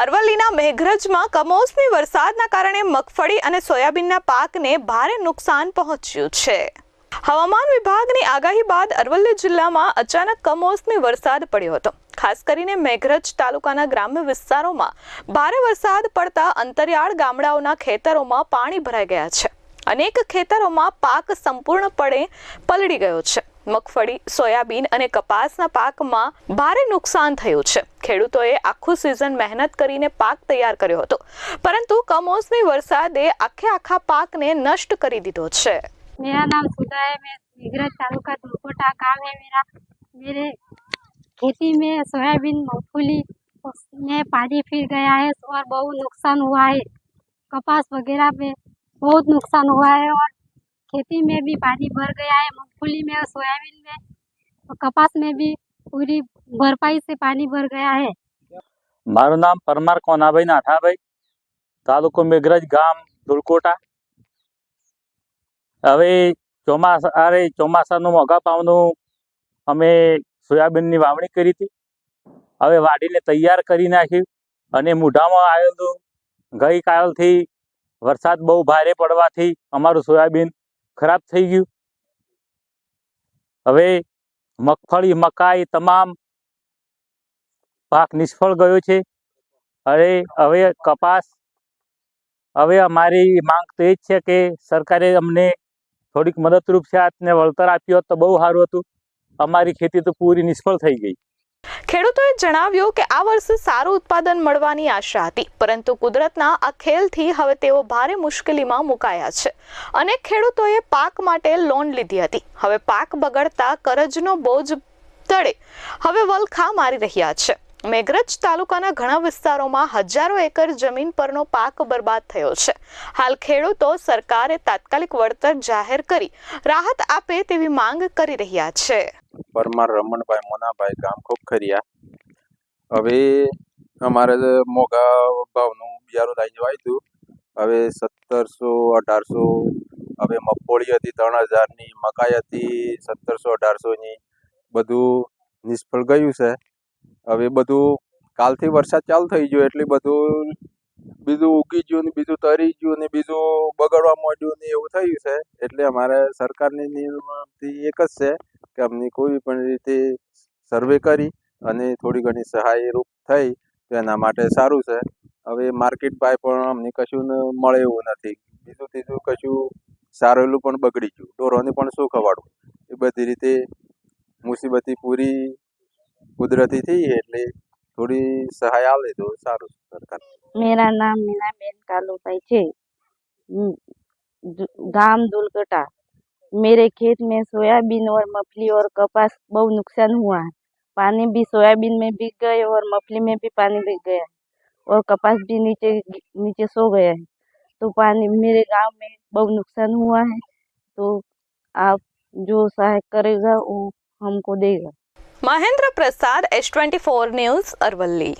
અરવલ્લીના મેઘરજમાં કમોસમી વરસાદના કારણે મગફળી અને સોયાબીનના પાકને ભારે નુકસાન પહોંચ્યું છે. હવામાન વિભાગની આગાહી બાદ અરવલ્લી જિલ્લામાં અચાનક કમોસમી વરસાદ પડ્યો હતો. ખાસ કરીને મેઘરજ તાલુકાના ગ્રામ્ય વિસ્તારોમાં ભારે વરસાદ પડતા અંતરિયાળ ગામડાઓના ખેતરોમાં પાણી ભરાઈ ગયા છે. અનેક ખેતરોમાં પાક સંપૂર્ણપણે પલળી ગયો છે. મગફળી સોયાબીન અને કપાસના પાકમાં ભારે નુકસાન થયું છે ખેડૂતોએ આખું સિઝન મહેનત કરીને પાક તૈયાર કર્યો હતો પરંતુ કમોસમી વરસાદે આખે આખા પાકને નષ્ટ કરી દીધો છે मेरा नाम सुधा है मैं मेघरज तालुका दुलकोटा गाँव है मेरा मेरे खेती में सोयाबीन मूंगफली में पानी फिर गया है और बहुत नुकसान हुआ है कपास वगैरह में बहुत नुकसान हुआ है और खेती में भी पानी भर गया है मूंगफली में और सोयाबीन में और कपास में भी पूरी भरपाई से पानी भर गया है મારું નામ પરમાર કોનાભાઈ નાથાભાઈ તાલુકો મેઘરજ ગામ ધુલકોટા હવે ચોમાસા અરે ચોમાસાનું મોઘા પાવનું અમે સોયાબીનની વાવણી કરી હતી હવે વાડીને તૈયાર કરી નાખ્યું અને મૂઢામાં આવેલું ગઈકાલથી વરસાદ બહુ ભારે પડવાથી અમારું સોયાબીન ખરાબ થઈ ગયું. હવે મગફળી, મકાઈ તમામ પાક નિષ્ફળ ગયો છે. અરે, હવે કપાસ, હવે અમારી માંગ તો એ જ છે કે સરકારે અમને થોડીક મદદરૂપ છે. ને વળતર આપ્યું હોત તો બહુ સારું હતું. અમારી ખેતી તો પૂરી નિષ્ફળ થઈ ગઈ. ખેડૂતોએ જણાવ્યું કે આ વર્ષે સારું ઉત્પાદન મળવાની આશા હતી, પરંતુ કુદરતના આ ખેલથી હવે તેઓ ભારે મુશ્કેલીમાં મુકાયા છે અનેક ખેડૂતોએ પાક માટે લોન લીધી હતી. હવે પાક બગડતા કરજનો બોજ તળે, હવે વલખા મારી રહ્યા છે. મેઘરજ તાલુકાના ઘણા વિસ્તારોમાં હજારો એકર જમીન પરનો પાક બરબાદ થયો છે. હાલ ખેડૂતો સરકારે તાત્કાલિક વળતર જાહેર કરી રાહત આપે તેવી માંગ કરી રહ્યા છે. પરમાર રમણભાઈ મોનાભાઈ ગામ ખોખરિયા હવે અમારે મોઘા ભાવનું બિયારું લઈ જવાય હતું, હવે સત્તરસો, અઢારસો, હવે મગફળી હતી, ત્રણ હજારની, મકાઈ હતી, સત્તરસો, અઢારસોની, બધું નિષ્ફળ ગયું છે. હવે બધું કાલથી વરસાદ ચાલુ થઈ ગયો એટલે બધું બીજું ઉગી ગયું ને બીજું તરી ગયું ને બીજું બગડવા માંડ્યું ને એવું થયું છે. એટલે અમારે સરકારની નિયમથી એક જ છે કે અમને કોઈ પણ રીતે સર્વે કરી અને થોડી ઘણી સહાય રૂપ થઈ તો એના માટે સારું છે. હવે માર્કેટ ભાઈ પણ અમને કશું મળે એવું નથી. બીજું ત્રીજું કશું સારેલું પણ બગડી ગયું. ઢોરોને પણ શું ખવાડવું? એ બધી રીતે મુસીબતી પૂરી કુદરતી થઈ એટલે થોડી સહાય આવે તો સારું સરકાર मेरा नाम मीनाबेन कालूबाई है हम्म, दु- गांव दुलकटा मेरे खेत में सोयाबीन और मफली और कपास बहुत नुकसान हुआ है पानी भी सोयाबीन में भीग गए और मफली में भी पानी भीग गया है और कपास भी नीचे गि- नीचे सो गया है तो पानी मेरे गांव में बहुत नुकसान हुआ है तो आप जो सहाय करेगा वो हमको देगा Mahendra Prasad S twenty four news Aravalli.